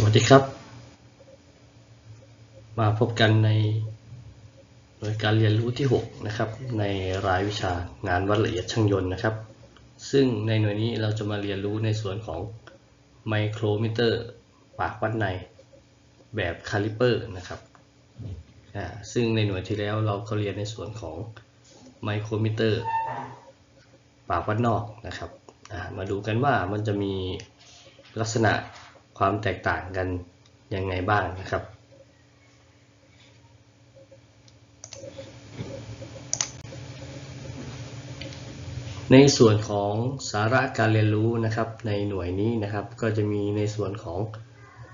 สวัสดีครับ มาพบกันในหน่วยการเรียนรู้ที่ 6 นะครับ ในรายวิชางานวัดละเอียดช่างยนต์นะครับ ซึ่งในหน่วยนี้เราจะมาเรียนรู้ในส่วนของไมโครมิเตอร์ปากวัดในแบบคาลิเปอร์นะครับซึ่งในหน่วยที่แล้วเราก็เรียนในส่วนของไมโครมิเตอร์ปากวัดนอกนะครับมาดูกันว่ามันจะมีลักษณะ ความแตกต่างกันยังไงบ้างนะครับ ในส่วนของสาระการเรียนรู้นะครับในหน่วยนี้นะครับ ก็จะมีในส่วนของ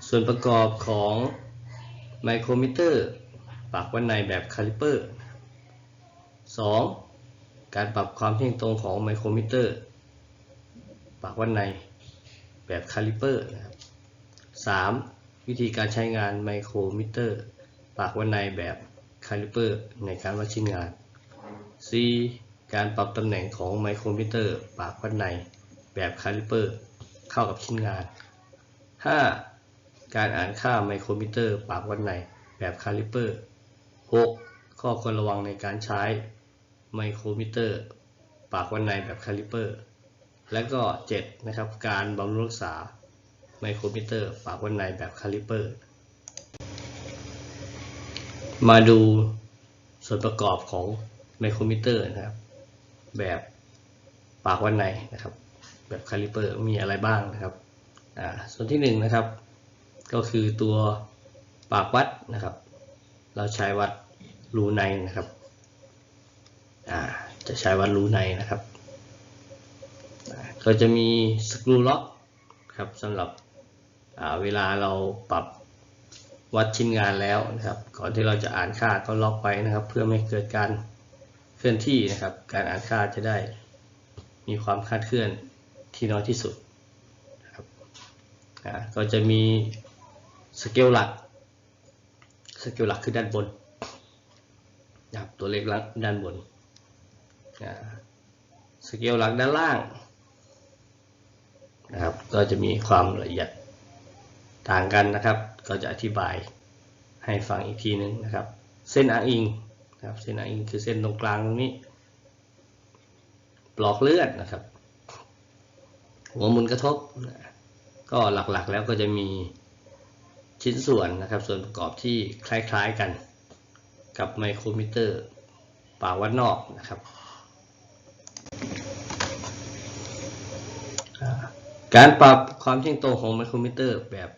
ส่วนประกอบของไมโครมิเตอร์ปากวัดในแบบคาลิเปอร์ 2. การปรับความเที่ยงตรงของไมโครมิเตอร์ ปากวัดในแบบคาลิเปอร์นะครับ 3. วิธีการใช้งานไมโครมิเตอร์ ปากวัดในแบบคาลิเปอร์ในการวัดชิ้นงาน 4. การปรับตำแหน่งของไมโครมิเตอร์ ปากวัดในแบบคาลิเปอร์เข้ากับชิ้นงาน 5. การอ่านค่าไมโครมิเตอร์ ปากวัดในแบบคาลิเปอร์ 6. ข้อควรระวังในการใช้ไมโครมิเตอร์ ปากวัดในแบบคาลิเปอร์ และก็ 7. นะครับ การบำรุงรักษา มโครมิเตอร์ปากวัดในแบบคาลิเปอร์ มาดูส่วนประกอบของไมโครมิเตอร์นะครับ แบบปากวัดในนะครับ แบบคาลิเปอร์มีอะไรบ้างนะครับอ่าส่วนที่หนึ่งนะครับ ก็คือตัวปากวัดนะครับ เราใช้วัดรูในนะครับอ่าจะใช้วัดรูในนะครับก็จะมีสกรูล็อกครับสำหรับ เวลาเราปรับวัดชิ้นงานแล้วนะครับ ก่อนที่เราจะอ่านค่าก็ล็อกไว้นะครับ เพื่อไม่เกิดการเคลื่อนที่นะครับ การอ่านค่าจะได้มีความคลาดเคลื่อนที่น้อยที่สุดนะครับก็จะมีสเกลหลักสเกลหลักคือด้านบนนะครับตัวเลขลักด้านบนสเกลหลักด้านล่างนะครับก็จะมีความละเอียด ต่างกันนะครับ ก็จะอธิบายให้ฟังอีกทีนึงนะครับ เส้นอ้างอิงนะครับเส้นอ้างอิงคือเส้นตรงกลางตรงนี้ปลอกเลือดนะครับ หัวมุนกระทบนะก็หลักๆแล้วก็จะมีชิ้นส่วนนะครับ ส่วนประกอบที่คล้ายๆกันกับไมโครมิเตอร์ปากวัดนอกนะครับ การปรับความเที่ยงตรงของไมโครมิเตอร์แบบ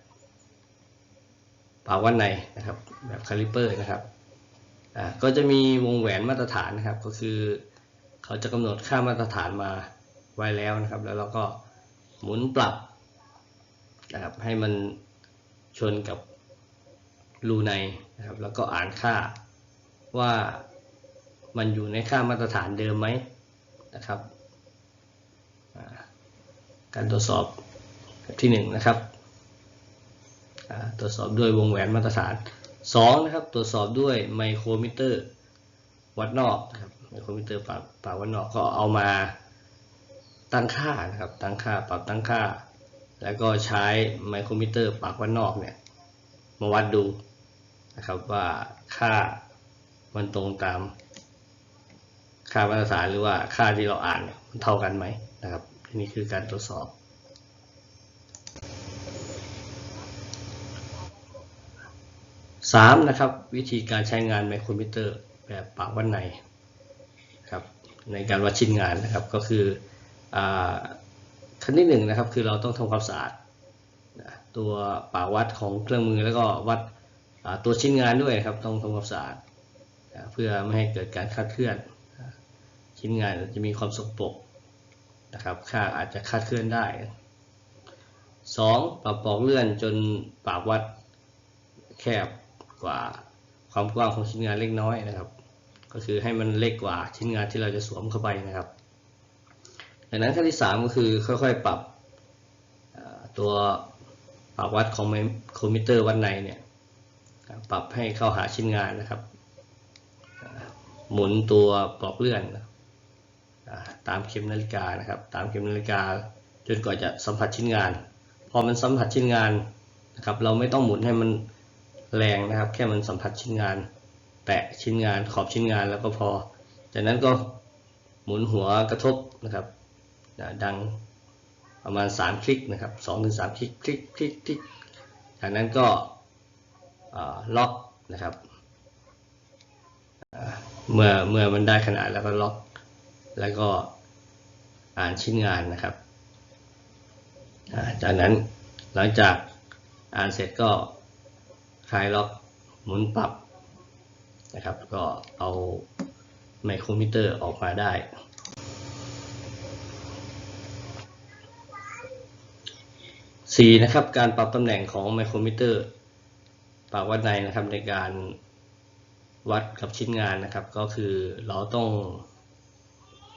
ปาวัดในนะครับแบบคาลิเปอร์นะครับก็จะมีวงแหวนมาตรฐานนะครับ ก็คือเขาจะกำหนดค่ามาตรฐานมาไว้แล้วนะครับ แล้วเราก็หมุนปรับนะครับให้มันชนกับรูในนะครับ แล้วก็อ่านค่าว่ามันอยู่ในค่ามาตรฐานเดิมไหมนะครับการตรวจสอบแบบที่หนึ่งนะครับ ตรวจสอบด้วยวงแหวนมาตรฐานสองนะครับตรวจสอบด้วยไมโครมิเตอร์วัดนอกนะครับไมโครมิเตอร์ปรับปรับวัดนอกก็เอามาตั้งค่านะครับตั้งค่าปรับตั้งค่า แล้วก็ใช้ไมโครมิเตอร์ปากวัดนอกเนี่ยมาวัดดูนะครับว่าค่ามันตรงตามค่ามาตรฐานหรือว่าค่าที่เราอ่านเนี่ยมันเท่ากันไหมนะครับนี่คือการตรวจสอบ สามนะครับวิธีการใช้งานไมโครมิเตอร์แบบปากวัดในครับในการวัดชิ้นงานนะครับก็คืออขั้นที่หนึ่งนะครับคือเราต้องทำความสะอาดตัวปากวัดของเครื่องมือแล้วก็วัดตัวชิ้นงานด้วยครับต้องทำความสะอาดเพื่อไม่ให้เกิดการคลาดเคลื่อน ชิ้นงานจะมีความสกปรกนะครับค่าอาจจะคลาดเคลื่อนได้สองปรับปอกเลื่อนจนปากวัดแคบ กว่าความกว้างของชิ้นงานเล็กน้อยนะครับ ก็คือให้มันเล็กกว่าชิ้นงานที่เราจะสวมเข้าไปนะครับดังนั้นขั้นที่สามก็คือค่อยๆปรับตัวปรับวัดของครมิเตอร์วัดในเนี่ยปรับให้เข้าหาชิ้นงานนะครับ หมุนตัวปลอกเลื่อนตามเข็มนาฬิกานะครับ ตามเข็มนาฬิกาจนกว่าจะสัมผัสชิ้นงาน พอมันสัมผัสชิ้นงานนะครับ เราไม่ต้องหมุนให้มัน แรงนะครับ แค่มันสัมผัสชิ้นงาน แตะชิ้นงานขอบชิ้นงานแล้วก็พอ จากนั้นก็หมุนหัวกระทบนะครับดังประมาณ 3 คลิกนะครับ2ถึง3คลิกคลิกคลิกคลิกจากนั้นก็ล็อกนะครับเมื่อเมื่อมันได้ขนาดแล้วก็ล็อก แล้วก็อ่านชิ้นงานนะครับจากนั้นหลังจากอ่านเสร็จก็ คลายล็อกหมุนปรับนะครับ ก็เอาไมโครมิเตอร์ออกมาได้สี่นะครับ การปรับตำแหน่งของไมโครมิเตอร์ปากวัดในนะครับในการวัดกับชิ้นงานนะครับ ก็คือเราต้อง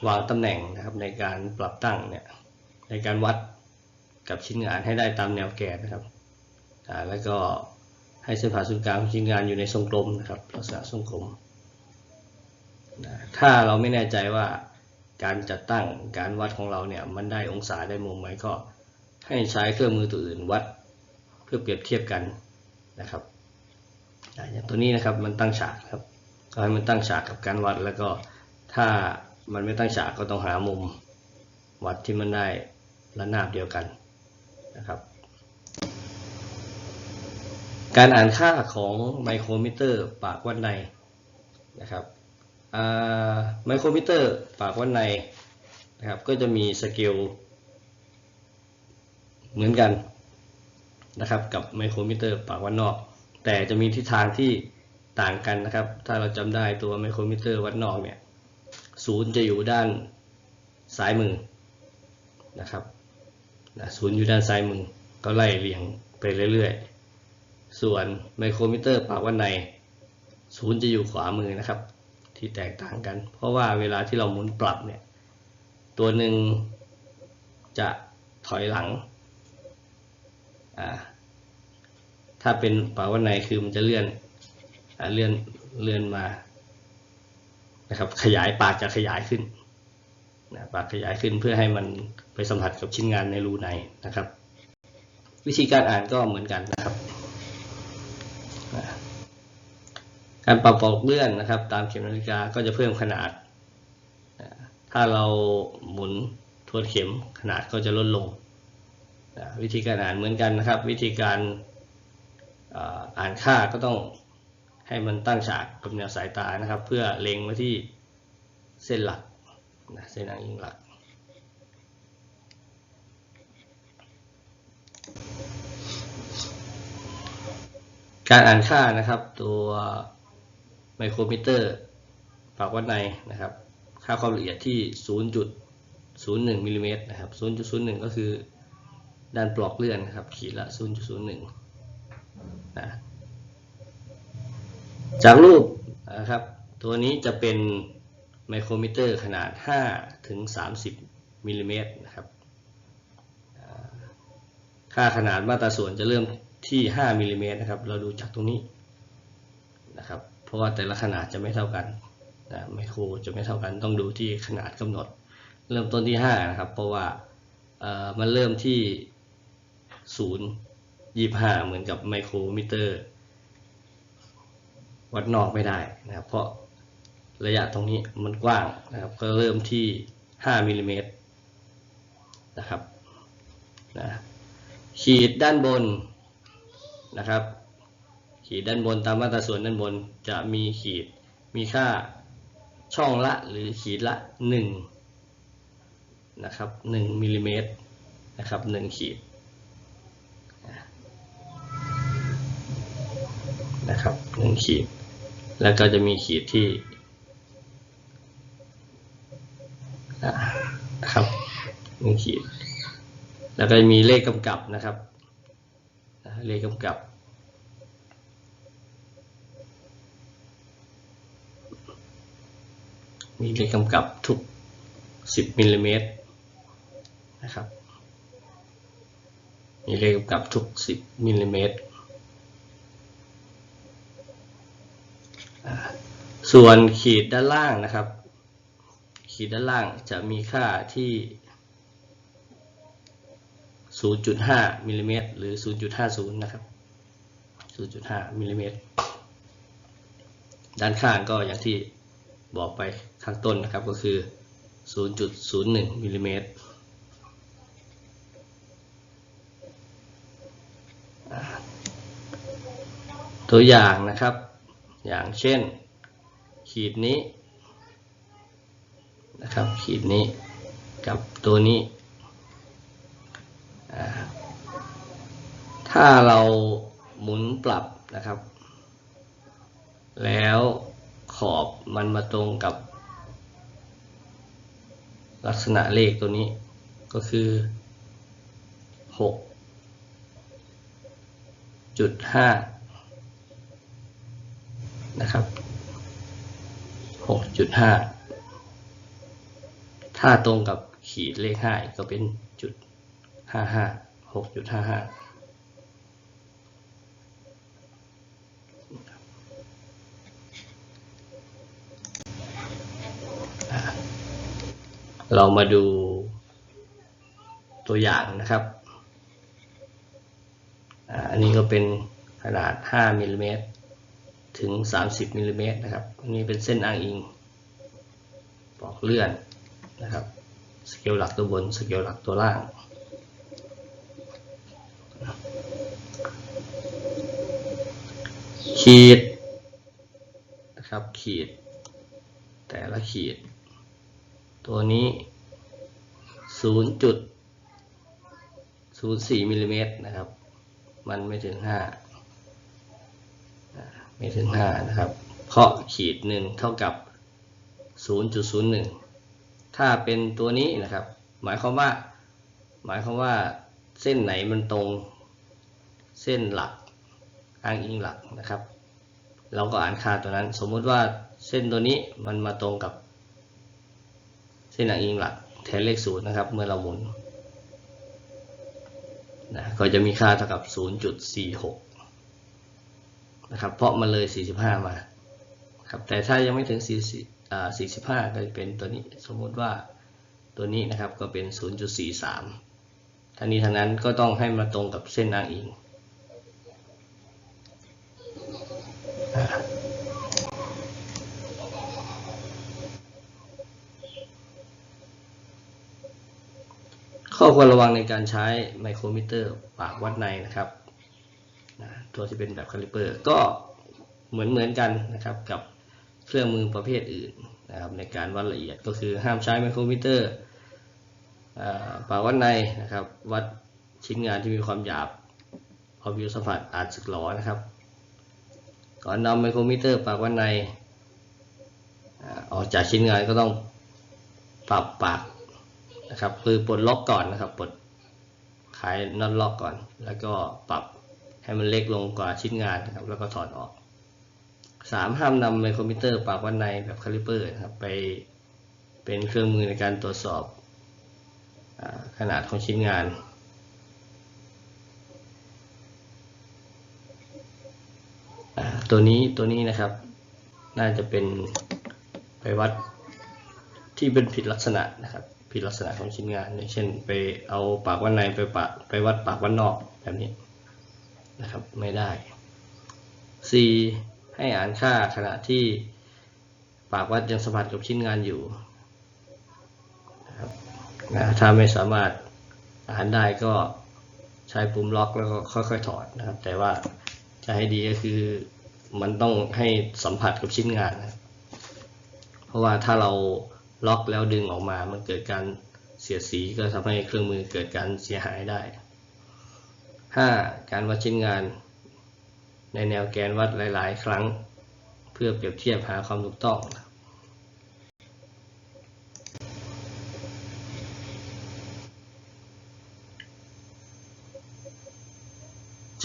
วางตำแหน่งนะครับในการปรับตั้งเนี่ยในการวัดกับชิ้นงานให้ได้ตามแนวแกนนะครับแล้วก็ ให้เส้นผ่าศูนย์กลางของชิ้นงานอยู่ในทรงกลมนะครับลักษณะทรงกลมนะถ้าเราไม่แน่ใจว่าการจัดตั้งการวัดของเราเนี่ยมันได้องศาได้มุมไหมก็ให้ใช้เครื่องมือตัวอื่นวัดเพื่อเปรียบเทียบกันนะครับอ่าอย่างตัวนี้นะครับมันตั้งฉากครับก็ให้มันตั้งฉากกับการวัดแล้วก็ถ้ามันไม่ตั้งฉากก็ต้องหามุมวัดที่มันได้ระนาบเดียวกันนะครับ การอ่านค่าของไมโครมิเตอร์ปากวัดในนะครับไมโครมิเตอร์ปากวัดในนะครับก็จะมีสเกลเหมือนกันนะครับกับไมโครมิเตอร์ปากวัดนอก แต่จะมีทิศทางที่ต่างกันนะครับ ถ้าเราจำได้ตัวไมโครมิเตอร์วัดนอกเนี่ยศูนย์จะอยู่ด้านซ้ายมือนะครับศูนย์อยู่ด้านซ้ายมือก็ไล่เรียงไปเรื่อยๆ ส่วนไมโครมิเตอร์ปากวัดในศูนย์จะอยู่ขวามือนะครับ ที่แตกต่างกัน เพราะว่าเวลาที่เราหมุนปรับเนี่ยตัวหนึ่งจะถอยหลังอ่าถ้าเป็นปากว่าในคือมันจะเลื่อนอ่าเลื่อนเลื่อนมานะครับขยายปากจะขยายขึ้นนะปากขยายขึ้นเพื่อให้มันไปสัมผัสกับชิ้นงานในรูในนะครับ วิธีการอ่านก็เหมือนกันนะครับอ่า การปรับปอกเลื่อนนะครับ ตามเข็มนาฬิกาก็จะเพิ่มขนาด ถ้าเราหมุนทวนเข็มขนาดก็จะลดลง วิธีการอ่านเหมือนกันนะครับ วิธีการอ่านค่าก็ต้องให้มันตั้งฉากกับแนวสายตานะครับ เพื่อเล็งมาที่เส้นหลักนะเส้นอ้างอิงหลัก การอ่านค่านะครับตัว ไมโครมิเตอร์ปากวัดในนะครับ ค่าความละเอียดที่ 0.01มิลลิเมตรนะครับ 0.01 ก็คือด้านปลอกเลื่อนนะครับ ขีดละ 0.01นะจากรูปนะครับ ตัวนี้จะเป็นไมโครมิเตอร์ขนาด 5 ถึง 30มิลลิเมตรนะครับ ค่าขนาดมาตราส่วนจะเริ่มที่ 5มิลลิเมตรนะครับ เราดูจากตรงนี้นะครับ เพราะว่าแต่ละขนาดจะไม่เท่ากันนะไมโครจะไม่เท่ากันต้องดูที่ขนาดกำหนด เริ่มต้นที่ 5 นะครับ เพราะว่าเอ่อมันเริ่มที่ 0 25 เหมือนกับไมโครมิเตอร์ วัดนอกไม่ได้นะครับ เพราะระยะตรงนี้มันกว้างนะครับก็เริ่มที่ 5มิลลิเมตรนะครับนะขีดด้านบนนะครับ ขีดด้านบนตามมาตราส่วนด้านบนจะมีขีดมีค่าช่องละหรือขีดละ1นะครับ1มิลลิเมตรนะครับ1ขีดนะครับ1ขีด แล้วก็จะมีขีดที่นะครับหนึ่งขีด แล้วก็จะมีเลขกำกับนะครับเลขกำกับ มีเลขกำกับทุก 10มิลลิเมตรนะครับ มีเลขกำกับทุก 10มิลลิเมตรส่วนขีดด้านล่างนะครับ ขีดด้านล่างจะมีค่าที่ 0.5มิลลิเมตรหรือ 0.50 นะครับ 0.5มิลลิเมตรด้านข้างก็อย่างที่ บอกไปข้างต้นนะครับก็คือ 0.01มิลลิเมตรตัวอย่างนะครับ อย่างเช่น ขีดนี้นะครับ ขีดนี้กับตัวนี้ ถ้าเราหมุนปรับนะครับ แล้ว ขอบมันมาตรงกับ ลักษณะเลขตัวนี้ก็คือ 6.5 นะครับ 6.5 ถ้าตรงกับขีดเลข5ก็เป็นจุด 55 6.55 เรามาดูตัวอย่างนะครับ อันนี้ก็เป็นขนาด 5มิลลิเมตรถึง 30มิลลิเมตรนะครับ อันนี้เป็นเส้นอ้างอิงปอกเลื่อนนะครับ สเกลหลักตัวบน สเกลหลักตัวล่าง ขีดนะครับ ขีด แต่ละขีด ตัวนี้ 0.04มิลลิเมตรนะครับ มันไม่ถึง 5 ไม่ถึง 5 นะครับ เพราะขีดหนึ่งเท่ากับ 0.01 ถ้าเป็นตัวนี้นะครับ หมายความว่า หมายความว่าเส้นไหนมันตรงเส้นหลักอ้างอิงหลักนะครับ เราก็อ่านค่าตัวนั้น สมมุติว่าเส้นตัวนี้มันมาตรงกับ ส้นอ้างอิงหลักแทนเลขศูนย์นะครับ เมื่อเราหมุนนะก็จะมีค่าเท่ากับ 0.46 นะครับ เพราะมันเลย 45 มาครับแต่ถ้ายังไม่ถึง 40 45 ก็จะเป็นตัวนี้สมมติว่าตัวนี้นะครับก็เป็น 0.43ทั้งนี้ทั้งนั้นก็ต้องให้มาตรงกับเส้นอ้างอิง ข้อควรระวังในการใช้ไมโครมิเตอร์ปากวัดในนะครับนะตัวที่เป็นแบบคาลิเปอร์ก็เหมือนเหมือนกันนะครับกับเครื่องมือประเภทอื่นนะครับในการวัดละเอียดก็คือห้ามใช้ไมโครมิเตอร์ปากวัดในนะครับ วัดชิ้นงานที่มีความหยาบพอผิวสัมผัสอาจสึกหรอนะครับ ก่อนนำไมโครมิเตอร์ปากวัดในอออกจากชิ้นงานก็ต้องปรับปาก นะครับคือปลดล็อกก่อนนะครับปลดขายน็อตล็อกก่อน แล้วก็ปรับให้มันเล็กลงกว่าชิ้นงานนะครับ แล้วก็ถอดออกสามห้ามนำไมโครมิเตอร์ปากวัดในแบบคาลิเปอร์นะครับไปเป็นเครื่องมือในการตรวจสอบอขนาดของชิ้นงานตัวนี้ตัวนี้นะครับ น่าจะเป็นไปวัดที่เป็นผิดลักษณะนะครับ ผิดลักษณะของชิ้นงานอย่างเช่น ไปเอาปากวัดในไปปะไปวัดปากวัดนอกแบบนี้นะครับไม่ได้ C ให้อ่านค่าขณะที่ปากวัดยังสัมผัสกับชิ้นงานอยู่นะครับนะถ้าไม่สามารถอ่านได้ก็ใช้ปุ่มล็อกแล้วก็ค่อยๆถอดนะครับ แต่ว่าจะให้ดีก็คือมันต้องให้สัมผัสกับชิ้นงานนะเพราะว่าถ้าเรา ล็อกแล้วดึงออกมา มันเกิดการเสียดสีก็ทำให้เครื่องมือเกิดการเสียหายได้ 5. การวัดชิ้นงาน ในแนวแกนวัดหลาย ๆ ครั้ง เพื่อเปรียบเทียบหาความถูกต้อง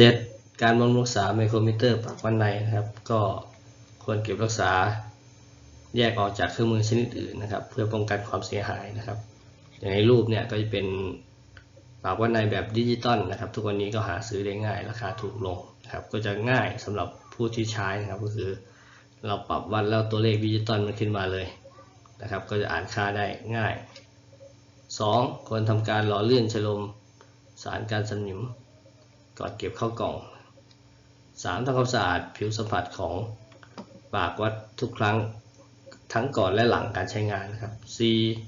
7. การบำรุงรักษาไมโครมิเตอร์ปากวันในนะครับ ก็ควรเก็บรักษา แยกออกจากเครื่องมือชนิดอื่นนะครับ เพื่อป้องกันความเสียหายนะครับ อย่างในรูปเนี่ยก็จะเป็นปากวัดในแบบดิจิตอลนะครับ ทุกวันนี้ก็หาซื้อได้ง่าย ราคาถูกลงนะครับ ก็จะง่ายสำหรับผู้ที่ใช้นะครับ ก็คือเราปรับวัดแล้วตัวเลขดิจิตอลมันขึ้นมาเลยนะครับ ก็จะอ่านค่าได้ง่าย 2. ควรทำการหล่อเลื่อนชะลมสารการสนิมก่อนเก็บเข้ากล่อง 3. ทำความสะอาดผิวสัมผัสของปากวัดทุกครั้ง ทั้งก่อนและหลังการใช้งานนะครับ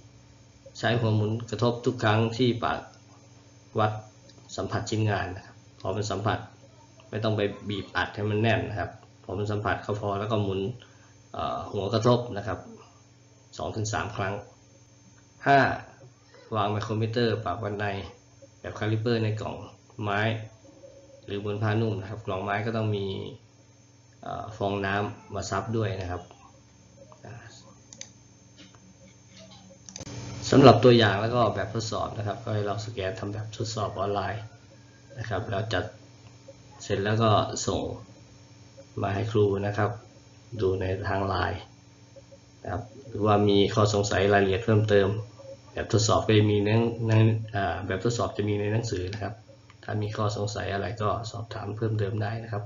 4. ใช้หัวหมุนกระทบทุกครั้งที่ปากวัดสัมผัสชิ้นงานนะครับพอมันสัมผัสไม่ต้องไปบีบอัดให้มันแน่นนะครับพอมันสัมผัสเขาพอแล้วก็หมุนหัวกระทบนะครับ2-3 ครั้ง 5. วางไมโครมิเตอร์ปากวันในแบบคาลิเปอร์ในกล่องไม้ หรือบนผ้านุ่มนะครับกล่องไม้ก็ต้องมีอฟองน้ำมาซับด้วยนะครับอ่า สำหรับตัวอย่างแล้วก็แบบทดสอบนะครับ ก็ให้เราสแกนทำแบบทดสอบออนไลน์นะครับ แล้วจัดเสร็จแล้วก็ส่งมาให้ครูนะครับ ดูในทางไลน์นะครับหรือว่ามีข้อสงสัยรายละเอียดเพิ่มเติม แบบทดสอบก็จะมีในในแบบทดสอบจะมีในหนังสือนะครับ ถ้ามีข้อสงสัยอะไรก็สอบถามเพิ่มเติมได้นะครับ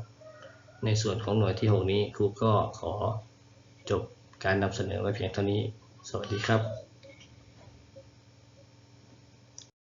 ในส่วนของหน่วยที่ 6 นี้ครูก็ขอจบการนำเสนอไว้เพียงเท่านี้ สวัสดีครับ